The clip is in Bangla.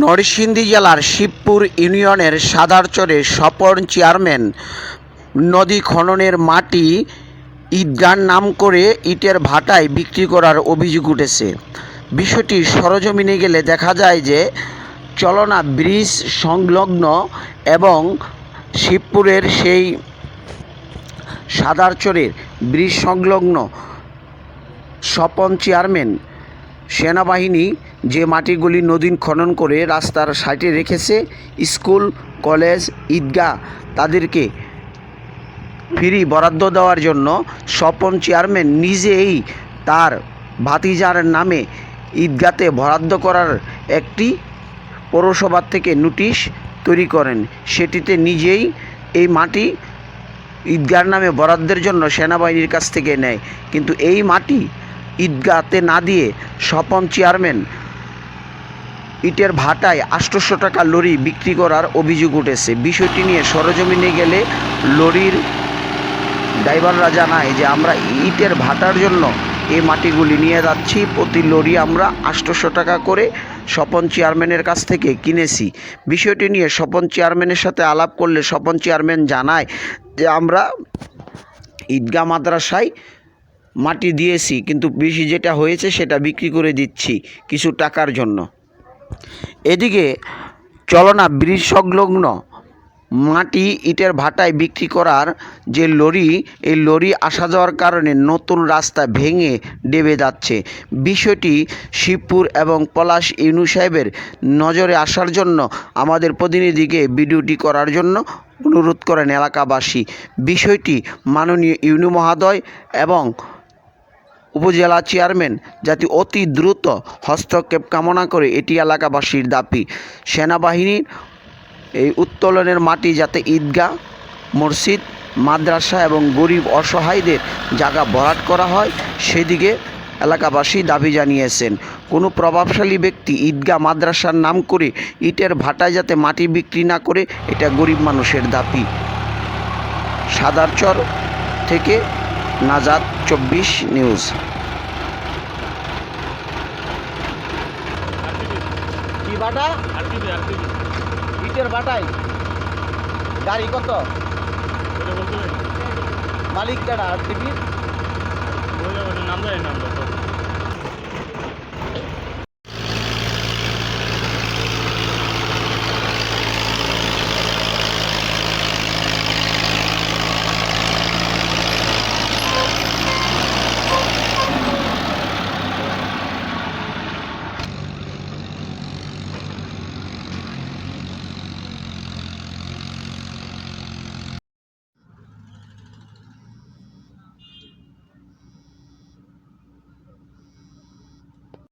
নরসিংদী জেলার শিবপুর ইউনিয়নের সাদারচরে স্বপন চেয়ারম্যান নদী খননের মাটি ঈদগার নাম করে ইটের ভাটায় বিক্রি করার অভিযোগ উঠেছে। বিষয়টি সরজমিনে গেলে দেখা যায় যে চলনা ব্রিজ সংলগ্ন এবং শিবপুরের সেই সাদারচরের ব্রিজ সংলগ্ন স্বপন চেয়ারম্যান সেনাবাহিনী যে মাটিগুলি নদীন খনন করে রাস্তার সাইডে রেখেছে, স্কুল, কলেজ, ঈদগাহ, তাদেরকে ফ্রি বরাদ্দ দেওয়ার জন্য স্বপন চেয়ারম্যান নিজেই তার ভাতিজার নামে ঈদগাতে বরাদ্দ করার একটি পৌরসভার থেকে নোটিশ তৈরি করেন। সেটিতে নিজেই এই মাটি ঈদগার নামে বরাদ্দের জন্য সেনাবাহিনীর কাছ থেকে নেয়। কিন্তু এই মাটি ঈদগাতে না দিয়ে স্বপন চেয়ারম্যান ইটের ভাটায় আটশোশো টাকা লরি বিক্রি করার অভিযোগ উঠেছে। বিষয়টি নিয়ে সরজমিনে গেলে লরির ড্রাইভাররা জানায় যে, আমরা ইটের ভাটার জন্য এই মাটিগুলি নিয়ে যাচ্ছি। প্রতি লরি আমরা আটশোশো টাকা করে স্বপন চেয়ারম্যানের কাছ থেকে কিনেছি। বিষয়টি নিয়ে স্বপন চেয়ারম্যানের সাথে আলাপ করলে স্বপন চেয়ারম্যান জানায় যে, আমরা ঈদগাহ মাদ্রাসায় মাটি দিয়েছি, কিন্তু বেশি যেটা হয়েছে সেটা বিক্রি করে দিচ্ছি কিছু টাকার জন্য। এদিকে চলনা ব্রিজ সংলগ্ন মাটি ইটের ভাটায় বিক্রি করার যে লরি, এই লরি আসা যাওয়ার কারণে নতুন রাস্তা ভেঙে ডেবে যাচ্ছে। বিষয়টি শিবপুর এবং পলাশ ইউনু সাহেবের নজরে আসার জন্য আমাদের প্রতিনিধিকে ভিডিওটি করার জন্য অনুরোধ করেন এলাকাবাসী। বিষয়টি মাননীয় ইউনু মহোদয় এবং উপজেলা চেয়ারম্যান যাতে অতি দ্রুত হস্তক্ষেপ কামনা করে এটি এলাকাবাসীর দাবি। সেনাবাহিনীর এই উত্তোলনের মাটি যাতে ঈদগাহ, মসজিদ, মাদ্রাসা এবং গরিব অসহায়দের জায়গা ভরাট করা হয়, সেদিকে এলাকাবাসী দাবি জানিয়েছেন। কোনো প্রভাবশালী ব্যক্তি ঈদগাহ, মাদ্রাসার নাম করে ইটের ভাটায় যাতে মাটি বিক্রি না করে, এটা গরিব মানুষের দাবি। সাদারচর থেকে নাজাদ, চব্বিশ নিউজ। বাটা? ইটের বাটাই। গাড়ি কত? মালিক কাটা আর টিভি ওই ওটা নাম দেয় নাম